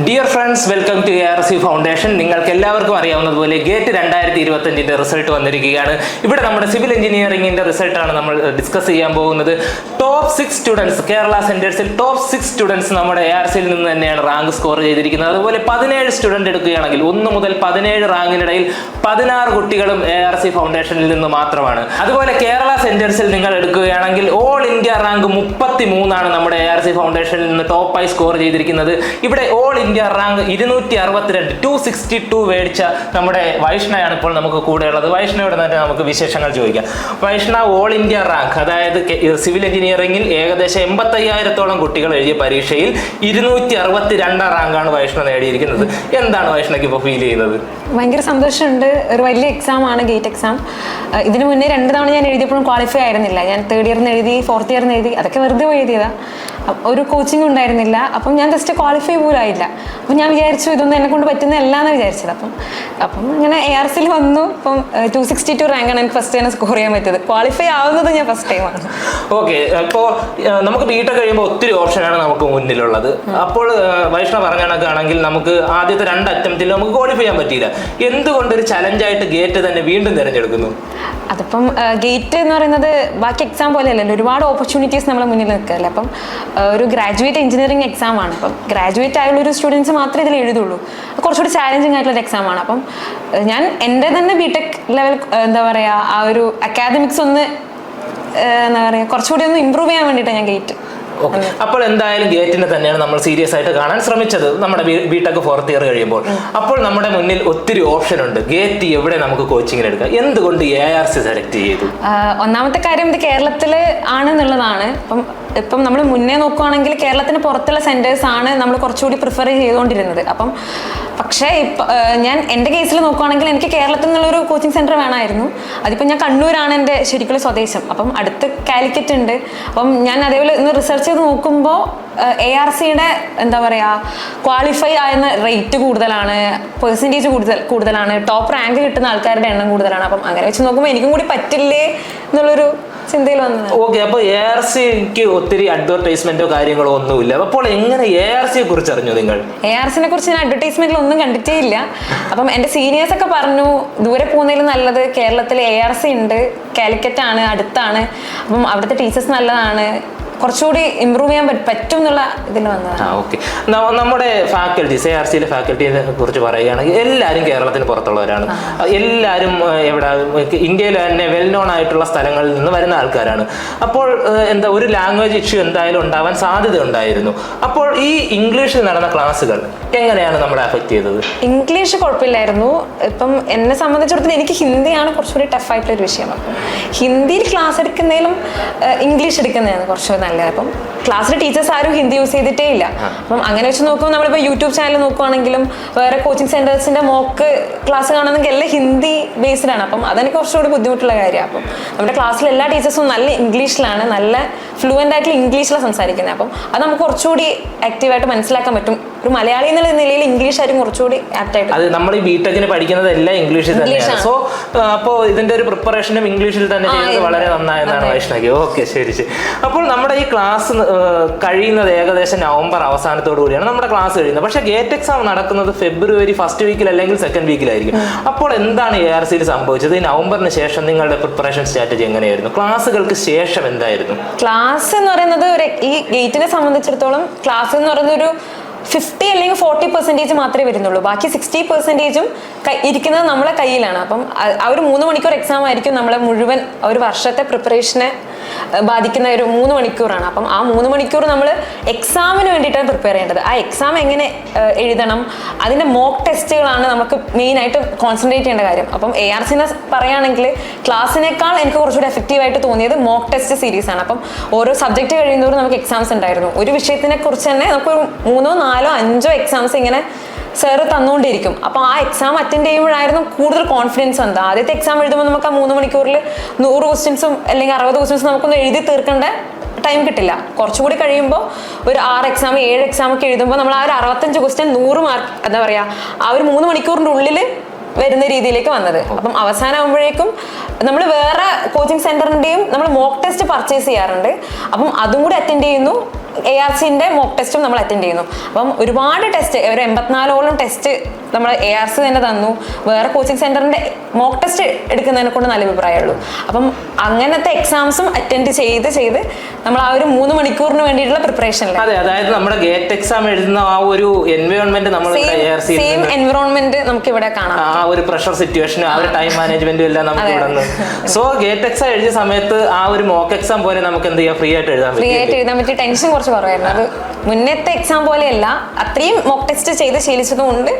Dear friends welcome to A R C foundation നിങ്ങൾക്ക് എല്ലാവർക്കും അറിയാവുന്നതുപോലെ ഗേറ്റ് രണ്ടായിരത്തി ഇരുപത്തഞ്ചിന്റെ റിസൾട്ട് വന്നിരിക്കുകയാണ്. ഇവിടെ നമ്മുടെ സിവിൽ എഞ്ചിനീയറിംഗിന്റെ റിസൾട്ടാണ് നമ്മൾ ഡിസ്കസ് ചെയ്യാൻ പോകുന്നത്. ടോപ്പ് സിക്സ് സ്റ്റുഡൻസ് കേരള സെന്റേഴ്സിൽ ടോപ്പ് സിക്സ് സ്റ്റുഡൻസ് നമ്മുടെ എ ആർ സിയിൽ നിന്ന് തന്നെയാണ് റാങ്ക് സ്കോർ ചെയ്തിരിക്കുന്നത്. അതുപോലെ പതിനേഴ് സ്റ്റുഡന്റ് എടുക്കുകയാണെങ്കിൽ ഒന്ന് മുതൽ പതിനേഴ് റാങ്കിനിടയിൽ പതിനാറ് കുട്ടികളും എ ആർ സി ഫൗണ്ടേഷനിൽ നിന്ന് മാത്രമാണ്. അതുപോലെ കേരള സെന്റേഴ്സിൽ നിങ്ങൾ എടുക്കുകയാണെങ്കിൽ ഓൾ ഇന്ത്യ റാങ്ക് മുപ്പത്തി മൂന്നാണ് നമ്മുടെ എ ആർ സി ഫൗണ്ടേഷനിൽ നിന്ന് ടോപ്പായി സ്കോർ ചെയ്തിരിക്കുന്നത്. ഇവിടെ ഓൾ ഇന്ത്യ റാങ്ക് ഇരുന്നൂറ്റി അറുപത്തിരണ്ട് ടു സിക്സ്റ്റി ടു മേടിച്ച നമ്മുടെ വൈഷ്ണയാണ് ഇപ്പോൾ നമുക്ക് കൂടെയുള്ളത്. വൈഷ്ണയോട് തന്നെ നമുക്ക് വിശേഷങ്ങൾ ചോദിക്കാം. വൈഷ്ണ ഓൾ ഇന്ത്യ റാങ്ക് അതായത് സിവിൽ എഞ്ചിനീയറിംഗിൽ ഏകദേശം എൺപത്തയ്യായിരത്തോളം കുട്ടികൾ എഴുതിയ പരീക്ഷയിൽ ഇരുന്നൂറ്റി അറുപത്തി രണ്ടാം റാങ്കാണ് വൈഷ്ണ നേടിയിരിക്കുന്നത്. എന്താണ് വൈഷ്ണയ്ക്ക് ഇപ്പോൾ ഫീൽ ചെയ്യുന്നത്? ഭയങ്കര സന്തോഷമുണ്ട്. ഒരു വലിയ എക്സാം ആണ് ഗേറ്റ് എക്സാം ഇതിനു മുന്നേ രണ്ട് തവണ ഞാൻ എഴുതിയപ്പോഴും ക്വാളിഫൈ ആയിരുന്നില്ല. ഞാൻ തേർഡ് ഇയറിന് എഴുതി ഫോർത്ത് ഇയറിന് എഴുതി അതൊക്കെ വെറുതെ പോയി എഴുതിയതാ. അ- ഒരു കോച്ചിങ് ഉണ്ടായിരുന്നില്ല. അപ്പം ഞാൻ ജസ്റ്റ് ക്വാളിഫൈ പോലും ആയില്ല. അപ്പം ഞാൻ വിചാരിച്ചു ഇതൊന്നും എന്നെ കൊണ്ട് പറ്റുന്നതല്ല എന്ന് വിചാരിച്ചത്. അപ്പം അപ്പം ഇങ്ങനെ എ ആർ സിയിൽ വന്നു. ഇപ്പം ടു സിക്സ്റ്റി ടു റാങ്കാണ് എനിക്ക് ഫസ്റ്റ് ടൈം സ്കോർ ചെയ്യാൻ പറ്റിയത്. ക്വാളിഫൈ ആവുന്നത് ഞാൻ ഫസ്റ്റ് ടൈമാണ് ഓക്കെ അപ്പോൾ നമുക്ക് ബീട്ടെ കഴിയുമ്പോൾ ഒത്തിരി ഓപ്ഷനാണ് നമുക്ക് മുന്നിലുള്ളത്. അപ്പോൾ വൈഷ്ണവ വൈഷ്ണവ് പറഞ്ഞ കണക്കാണെങ്കിൽ നമുക്ക് ആദ്യത്തെ രണ്ട് അറ്റംപ്റ്റിൽ നമുക്ക് ക്വാളിഫൈ ചെയ്യാൻ പറ്റിയില്ല. എന്തുകൊണ്ട് ഒരു ചലഞ്ചായിട്ട് ഗേറ്റ് തന്നെ വീണ്ടും തിരഞ്ഞെടുക്കുന്നു? അതിപ്പം ഗേറ്റ് എന്ന് പറയുന്നത് ബാക്കി എക്സാം പോലെയല്ലല്ലോ. ഒരുപാട് ഓപ്പർച്യൂണിറ്റീസ് നമ്മളെ മുന്നിൽ നിൽക്കുകയല്ലേ അപ്പം ഒരു ഗ്രാജുവേറ്റ് എഞ്ചിനീയറിംഗ് എക്സാം ആണ്. അപ്പം ഗ്രാജുവേറ്റ് ആയുള്ള ഒരു സ്റ്റുഡൻസ് മാത്രമേ ഇതിൽ എഴുതുള്ളൂ. കുറച്ചുകൂടി ചാലഞ്ചിങ് ആയിട്ടുള്ള എക്സാം ആണ്. അപ്പം ഞാൻ എന്റെ തന്നെ ബിടെക് ലെവൽ എന്താ പറയുക ആ ഒരു അക്കാദമിക്സ് ഒന്ന് എന്താ പറയുക കുറച്ചുകൂടി ഒന്ന് ഇമ്പ്രൂവ് ചെയ്യാൻ വേണ്ടിയിട്ടാണ് ഞാൻ ഗേറ്റ് അപ്പോൾ എന്തായാലും ഗേറ്റിനെ തന്നെയാണ് നമ്മൾ സീരിയസ് ആയിട്ട് കാണാൻ ശ്രമിച്ചത്. നമ്മുടെ ബിടെക് ഫോർത്ത് ഇയർ കഴിയുമ്പോൾ. അപ്പോൾ നമ്മുടെ മുന്നിൽ ഒത്തിരി ഓപ്ഷൻ ഉണ്ട്. ഗേറ്റ് എവിടെ നമുക്ക് കോച്ചിങ്ങിന് എടുക്കാം? എന്തുകൊണ്ട് എ ആർ സി സെലക്ട് ചെയ്തു? ഒന്നാമത്തെ കാര്യം ഇത് കേരളത്തിൽ ആണെന്നുള്ളതാണ് ഇപ്പം ഇപ്പം നമ്മൾ മുന്നേ നോക്കുവാണെങ്കിൽ കേരളത്തിന് പുറത്തുള്ള സെന്റേഴ്സ് ആണ് നമ്മൾ കുറച്ചുകൂടി പ്രിഫർ ചെയ്തുകൊണ്ടിരുന്നത്. അപ്പം പക്ഷേ ഇപ്പം ഞാൻ എന്റെ കേസിൽ നോക്കുവാണെങ്കിൽ എനിക്ക് കേരളത്തിൽ നിന്നുള്ളൊരു കോച്ചിങ് സെന്റർ വേണമായിരുന്നു. അതിപ്പോൾ ഞാൻ കണ്ണൂരാണ് എന്റെ ശരിക്കുള്ള സ്വദേശം. അപ്പം അടുത്ത് കാലിക്കറ്റ് ഉണ്ട്. അപ്പം ഞാൻ അതേപോലെ ഇന്ന് റിസർച്ച് ചെയ്ത് നോക്കുമ്പോൾ എ ആർ സിയുടെ എന്താ പറയുക ക്വാളിഫൈ ആയെന്ന റേറ്റ് കൂടുതലാണ് പെർസെന്റേജ് കൂടുതൽ കൂടുതലാണ് ടോപ്പ് റാങ്ക് കിട്ടുന്ന ആൾക്കാരുടെ എണ്ണം കൂടുതലാണ്. അപ്പം അങ്ങനെ വെച്ച് നോക്കുമ്പോൾ എനിക്കും കൂടി പറ്റില്ലേ എന്നുള്ളൊരു ചിന്തയിൽ വന്നത്? ഓക്കെ അപ്പോൾ എ ആർ സിക്ക് ഒത്തിരി അഡ്വർടൈസ്മെന്റോ കാര്യങ്ങളോ ഒന്നുമില്ല. അപ്പോൾ എങ്ങനെ എ ആർ സിയെ കുറിച്ച് അറിഞ്ഞു നിങ്ങൾ? എ ആർ സിനെ കുറിച്ച് ഞാൻ അഡ്വർടൈസ്മെന്റിൽ ഒന്നും കണ്ടിട്ടേ ഇല്ല അപ്പം എന്റെ സീനിയേഴ്സ് ഒക്കെ പറഞ്ഞു ദൂരെ പോകുന്നതിൽ നല്ലത് കേരളത്തിൽ എ ആർ സി ഉണ്ട്. കാലിക്കറ്റ് ആണ് അടുത്താണ്. അപ്പം അവിടുത്തെ ടീച്ചേഴ്സ് നല്ലതാണ്. കുറച്ചുകൂടി ഇമ്പ്രൂവ് ചെയ്യാൻ പറ്റ- എന്നുള്ള ഇതിൽ വന്നതാണ്. ആ ഓക്കെ നമ്മുടെ ഫാക്കൽറ്റി സി ആർ സിയിലെ ഫാക്കൽറ്റിയെ കുറിച്ച് പറയുകയാണെങ്കിൽ എല്ലാവരും കേരളത്തിന് പുറത്തുള്ളവരാണ്. എല്ലാവരും എവിടെ ഇന്ത്യയിൽ തന്നെ വെൽ നോൺ ആയിട്ടുള്ള സ്ഥലങ്ങളിൽ നിന്ന് വരുന്ന ആൾക്കാരാണ്. അപ്പോൾ എന്താ ഒരു ലാംഗ്വേജ് ഇഷ്യൂ എന്തായാലും ഉണ്ടാവാൻ സാധ്യത ഉണ്ടായിരുന്നു അപ്പോൾ ഈ ഇംഗ്ലീഷിൽ നടന്ന ക്ലാസ്സുകൾ എങ്ങനെയാണ് നമ്മളെ അഫക്റ്റ് ചെയ്തത്? ഇംഗ്ലീഷ് കുഴപ്പമില്ലായിരുന്നു. ഇപ്പം എന്നെ സംബന്ധിച്ചിടത്തോളം എനിക്ക് ഹിന്ദിയാണ് കുറച്ചുകൂടി ടഫ് ആയിട്ടുള്ള ഒരു വിഷയം. അപ്പം ഹിന്ദിയിൽ ക്ലാസ് എടുക്കുന്നതിലും ഇംഗ്ലീഷ് എടുക്കുന്നതാണ് കുറച്ചുകൂടി നല്ലത്. അപ്പം ക്ലാസ്സിൽ ടീച്ചേഴ്സ് ആരും ഹിന്ദി യൂസ് ചെയ്തിട്ടേ ഇല്ല. അപ്പം അങ്ങനെ വെച്ച് നോക്കുമ്പോൾ നമ്മളിപ്പോൾ യൂട്യൂബ് ചാനൽ നോക്കുവാണെങ്കിലും വേറെ കോച്ചിങ് സെന്റേഴ്സിന്റെ മോക്ക് ക്ലാസ് കാണുന്നെങ്കിൽ എല്ലാം ഹിന്ദി ബേസ്ഡ് ആണ് അപ്പം അതെനിക്ക് കുറച്ചുകൂടി ബുദ്ധിമുട്ടുള്ള കാര്യമാണ്. അപ്പം നമ്മുടെ ക്ലാസ്സിലെ എല്ലാ ടീച്ചേഴ്സും നല്ല ഇംഗ്ലീഷിലാണ് നല്ല ഫ്ലുവന്റ് ആയിട്ടുള്ള ഇംഗ്ലീഷിലാണ് സംസാരിക്കുന്നത്. അപ്പം അത് നമുക്ക് കുറച്ചുകൂടി ആക്റ്റീവായിട്ട് മനസ്സിലാക്കാൻ പറ്റും. ഒരു മലയാളി എന്നുള്ള നിലയിൽ ഇംഗ്ലീഷ് ആയിരിക്കും കുറച്ചുകൂടി ആപ്റ്റ് ആയിട്ട് അത് നമ്മൾ ഈ ബിടെക്കിന് പഠിക്കുന്നത് എല്ലാം ഇംഗ്ലീഷിൽ തന്നെയാണ്. സോ അപ്പോൾ ഇതിന്റെ ഒരു പ്രിപ്പറേഷനും ഇംഗ്ലീഷിൽ തന്നെ ചെയ്യുന്നത് വളരെ നന്നായെന്നാണ്. വൈഷ്ണവി. ഓക്കെ ശരി ശരി. അപ്പോൾ നമ്മുടെ ഈ ക്ലാസ് കഴിയുന്നത് ഏകദേശം നവംബർ അവസാനത്തോടു കൂടിയാണ് നമ്മുടെ ക്ലാസ് കഴിയുന്നത്. പക്ഷേ ഗേറ്റ് എക്സാം നടക്കുന്നത് ഫെബ്രുവരി ഫസ്റ്റ് വീക്കിൽ അല്ലെങ്കിൽ സെക്കൻഡ് വീക്കിലായിരിക്കും അപ്പോൾ എന്താണ് എ ആർ സിയിൽ സംഭവിച്ചത്? ഈ നവംബറിന് ശേഷം നിങ്ങളുടെ പ്രിപ്പറേഷൻ സ്ട്രാറ്റജി എങ്ങനെയായിരുന്നു? ക്ലാസ്സുകൾക്ക് ശേഷം എന്തായിരുന്നു? ക്ലാസ് എന്ന് പറയുന്നത് ഒരു ഈ ഗേറ്റിനെ സംബന്ധിച്ചിടത്തോളം ക്ലാസ് എന്ന് പറയുന്നത് ഒരു ഫിഫ്റ്റി അല്ലെങ്കിൽ ഫോർട്ടി പെർസെന്റേജ് മാത്രമേ വരുന്നുള്ളൂ. ബാക്കി സിക്സ്റ്റി പെർസെന്റേജും ഇരിക്കുന്നത് നമ്മളെ കയ്യിലാണ്. അപ്പം ആ- ഒരു മൂന്ന് മണിക്കൂർ എക്സാം ആയിരിക്കും നമ്മളെ മുഴുവൻ ഒരു വർഷത്തെ പ്രിപ്പറേഷനെ ബാധിക്കുന്ന ഒരു മൂന്ന് മണിക്കൂറാണ്. അപ്പം ആ മൂന്ന് മണിക്കൂർ നമ്മൾ എക്സാമിന് വേണ്ടിയിട്ടാണ് പ്രിപ്പയർ ചെയ്യേണ്ടത്. ആ എക്സാം എങ്ങനെ എഴുതണം? അതിന്റെ മോക്ക് ടെസ്റ്റുകളാണ് നമുക്ക് മെയിനായിട്ട് കോൺസെൻട്രേറ്റ് ചെയ്യേണ്ട കാര്യം. അപ്പം എ ആർ സിനെ പറയുകയാണെങ്കിൽ ക്ലാസ്സിനേക്കാൾ എനിക്ക് കുറച്ചുകൂടി എഫക്റ്റീവായിട്ട് തോന്നിയത് മോക്ക് ടെസ്റ്റ് സീരീസ് ആണ്. അപ്പം ഓരോ സബ്ജക്റ്റ് കഴിയുന്നതോറും നമുക്ക് എക്സാംസ് ഉണ്ടായിരുന്നു. ഒരു വിഷയത്തിനെ കുറിച്ച് തന്നെ നമുക്ക് മൂന്നോ നാലോ അഞ്ചോ എക്സാംസ് ഇങ്ങനെ സാറ് തന്നുകൊണ്ടിരിക്കും. അപ്പോൾ ആ എക്സാം അറ്റൻഡ് ചെയ്യുമ്പോഴായിരുന്നു കൂടുതൽ കോൺഫിഡൻസ് വന്നത്. ആദ്യത്തെ എക്സാം എഴുതുമ്പോൾ നമുക്ക് ആ മൂന്ന് മണിക്കൂറിൽ നൂറ് ക്വസ്റ്റ്യൻസും അല്ലെങ്കിൽ അറുപത് ക്വസ്റ്റ്യൻസും നമുക്കൊന്ന് എഴുതി തീർക്കേണ്ട ടൈം കിട്ടില്ല. കുറച്ചുകൂടി കഴിയുമ്പോൾ ഒരു ആറ് എക്സാം ഏഴ് എക്സാം ഒക്കെ എഴുതുമ്പോൾ നമ്മൾ ആ ഒരു അറുപത്തഞ്ച് ക്വസ്റ്റ്യൻ നൂറ് മാർക്ക് എന്താ പറയുക ആ ഒരു മൂന്ന് മണിക്കൂറിന്റെ ഉള്ളിൽ വരുന്ന രീതിയിലേക്ക് വന്നത്. അപ്പം അവസാനമാകുമ്പോഴേക്കും നമ്മൾ വേറെ കോച്ചിങ് സെന്ററിന്റെയും നമ്മൾ മോക്ക് ടെസ്റ്റ് പർച്ചേസ് ചെയ്യാറുണ്ട്. അപ്പം അതും കൂടി അറ്റൻഡ് ചെയ്യുന്നു. എ ആർ സിന്റെ മോക്ക് ടെസ്റ്റും നമ്മൾ അറ്റൻഡ് ചെയ്യുന്നു. അപ്പം ഒരുപാട് ടെസ്റ്റ് ഒരു എൺപത്തിനാലോളം ടെസ്റ്റ് നമ്മൾ എ ആർ സി തന്നെ തന്നു. വേറെ കോച്ചിങ് സെന്ററിന്റെ മോക്ക് ടെസ്റ്റ് എടുക്കുന്നതിനെ കൊണ്ട് നല്ല അഭിപ്രായമുള്ളൂ. അപ്പം അങ്ങനത്തെ എക്സാംസും അറ്റൻഡ് ചെയ്ത് ചെയ്ത് നമ്മൾ ആ ഒരു മൂന്ന് മണിക്കൂറിന് വേണ്ടിയിട്ടുള്ള പ്രിപ്പറേഷൻ അതെ അതായത് നമ്മുടെ ഗേറ്റ് എക്സാം എഴുതുന്ന ആ ഒരു എൻവയോൺമെന്റ് നമ്മൾ സെയിം എൻവയോൺമെന്റ് നമുക്ക് ഇവിടെ കാണാം. ആ ഒരു പ്രഷർ സിറ്റുവേഷനും ആ ഒരു ടൈം മാനേജ്മെന്റും എല്ലാം നമുക്ക് ഇവിടെ സോ ഗേറ്റ് എക്സാം എഴുതിയ സമയത്ത് ആ ഒരു മോക്ക് എക്സാം പോലെ നമുക്ക് എന്ത് ചെയ്യാം? ഫ്രീ ആയിട്ട് എഴുതാൻ ഫ്രീ ആയിട്ട് എഴുതാൻ പറ്റിയ ടെൻഷൻ കുറച്ച് കുറവായിരുന്നു. അത് മുന്നത്തെ എക്സാം പോലെയല്ല അത്രയും മോക്ക് ടെസ്റ്റ് ചെയ്ത് ശീലിച്ചതുകൊണ്ട്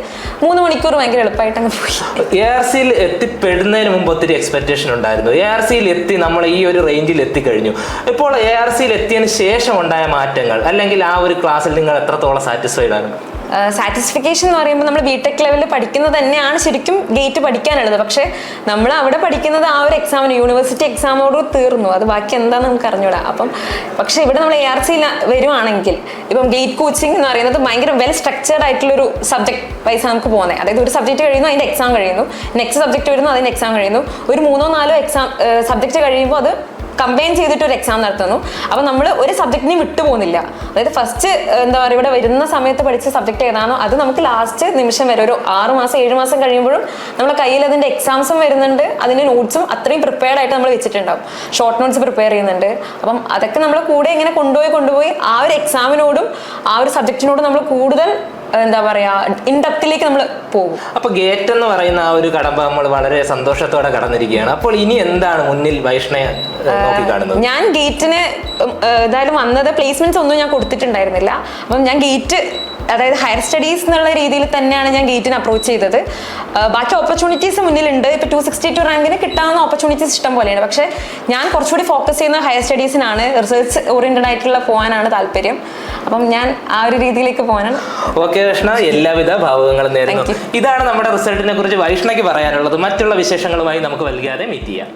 മൂന്ന് മണിക്കൂർ ഭയങ്കര എളുപ്പമായിട്ട് അങ്ങ് പോയി എ ആർ സിയിൽ എത്തിപ്പെടുന്നതിന് മുമ്പ് ഒത്തിരി എക്സ്പെക്ടേഷൻ ഉണ്ടായിരുന്നു. എ ആർ സിയിൽ എത്തി നമ്മൾ ഈ ഒരു റേഞ്ചിൽ എത്തിക്കഴിഞ്ഞു. ഇപ്പോൾ എ ആർ സിയിൽ എത്തിയതിന് ശേഷം ഉണ്ടായ മാറ്റങ്ങൾ അല്ലെങ്കിൽ ആ ഒരു ക്ലാസ്സിൽ നിങ്ങൾ എത്രത്തോളം സാറ്റിസ്ഫൈഡ് ആണ്? സാറ്റിസ്ഫിക്കേഷൻ എന്ന് പറയുമ്പോൾ നമ്മൾ ബിടെക് ലെവലിൽ പഠിക്കുന്നത് തന്നെയാണ് ശരിക്കും ഗേറ്റ് പഠിക്കാനുള്ളത്. പക്ഷേ നമ്മൾ അവിടെ പഠിക്കുന്നത് ആ ഒരു എക്സാമിന് യൂണിവേഴ്സിറ്റി എക്സാമോട് തീർന്നു. അത് ബാക്കി എന്താണെന്ന് നമുക്ക് അറിഞ്ഞൂടാ. അപ്പം പക്ഷേ ഇവിടെ നമ്മൾ എ ആർ സിയിൽ വരുവാണെങ്കിൽ ഇപ്പം ഗേറ്റ് കോച്ചിങ് എന്ന് പറയുന്നത് ഭയങ്കര വെൽ സ്ട്രക്ചേർഡ് ആയിട്ടുള്ളൊരു സബ്ജക്ട് വൈസ് നമുക്ക് പോകുന്നത്. അതായത് ഒരു സബ്ജക്റ്റ് കഴിയുന്നു അതിന്റെ എക്സാം കഴിയുന്നു. നെക്സ്റ്റ് സബ്ജക്റ്റ് വരുന്നു അതിന്റെ എക്സാം കഴിയുന്നു. ഒരു മൂന്നോ നാലോ എക്സാം സബ്ജക്റ്റ് കഴിയുമ്പോൾ അത് കമ്പൈൻ ചെയ്തിട്ട് ഒരു എക്സാം നടത്തുന്നു. അപ്പോൾ നമ്മൾ ഒരു സബ്ജക്റ്റിനെയും വിട്ടുപോകുന്നില്ല. അതായത് ഫസ്റ്റ് എന്താ പറയുക ഇവിടെ വരുന്ന സമയത്ത് പഠിച്ച സബ്ജക്റ്റ് ഏതാണോ അത് നമുക്ക് ലാസ്റ്റ് നിമിഷം വരെ ഒരു ആറ് മാസം ഏഴ് മാസം കഴിയുമ്പോഴും നമ്മുടെ കയ്യിൽ അതിന്റെ എക്സാംസും വരുന്നുണ്ട്. അതിന്റെ നോട്ട്സും അത്രയും പ്രിപ്പയർഡ് ആയിട്ട് നമ്മൾ വെച്ചിട്ടുണ്ടാവും. ഷോർട്ട് നോട്ട്സ് പ്രിപ്പയർ ചെയ്യുന്നുണ്ട്. അപ്പം അതൊക്കെ നമ്മൾ കൂടെ ഇങ്ങനെ കൊണ്ടുപോയി കൊണ്ടുപോയി ആ ഒരു എക്സാമിനോടും ആ ഒരു സബ്ജക്റ്റിനോടും നമ്മൾ കൂടുതൽ എന്താ പറയാ ഇൻഡപ്തിലേക്ക് നമ്മൾ പോകും. അപ്പൊ ഗേറ്റ് എന്ന് പറയുന്ന ആ ഒരു കടമ്പ നമ്മൾ വളരെ സന്തോഷത്തോടെ കടന്നിരിക്കുകയാണ്. അപ്പോൾ ഇനി എന്താണ് മുന്നിൽ വൈഷ്ണയ നോക്കി കാണുന്നത് ഞാൻ ഗേറ്റിന് എന്തായാലും ഏതായാലും വന്നത് പ്ലേസ്മെന്റ്സ് ഒന്നും ഞാൻ കൊടുത്തിട്ടുണ്ടായിരുന്നില്ല. അപ്പം ഞാൻ ഗേറ്റ് അതായത് ഹയർ സ്റ്റഡീസ് എന്നുള്ള രീതിയിൽ തന്നെയാണ് ഞാൻ ഗേറ്റിന് അപ്രോച്ച് ചെയ്തത്. ബാക്കി ഓപ്പർച്യൂണിറ്റീസ് മുന്നിലുണ്ട്. ഇപ്പോൾ ടു സിക്സ്റ്റി ടു റാങ്കിന് കിട്ടാവുന്ന ഓപ്പർച്യൂണിറ്റീസ് ഇഷ്ടം പോലെയാണ്. പക്ഷേ ഞാൻ കുറച്ചുകൂടി ഫോക്കസ് ചെയ്യുന്ന ഹയർ സ്റ്റഡീസിനാണ് റിസർച്ച് ഓറിയന്റഡ് ആയിട്ടുള്ള പോകാനാണ് താല്പര്യം. അപ്പം ഞാൻ ആ ഒരു രീതിയിലേക്ക് പോകാനാണ്. ഓക്കെ കൃഷ്ണ. എല്ലാവിധ ഭാവുകങ്ങളും നേരുന്നു. ഇതാണ് നമ്മുടെ റിസൾട്ടിനെ കുറിച്ച് വൈഷ്ണയ്ക്ക് പറയാനുള്ളത്. മറ്റുള്ള വിശേഷങ്ങളുമായി നമുക്ക് വൈകാതെ മീറ്റ് ചെയ്യാം.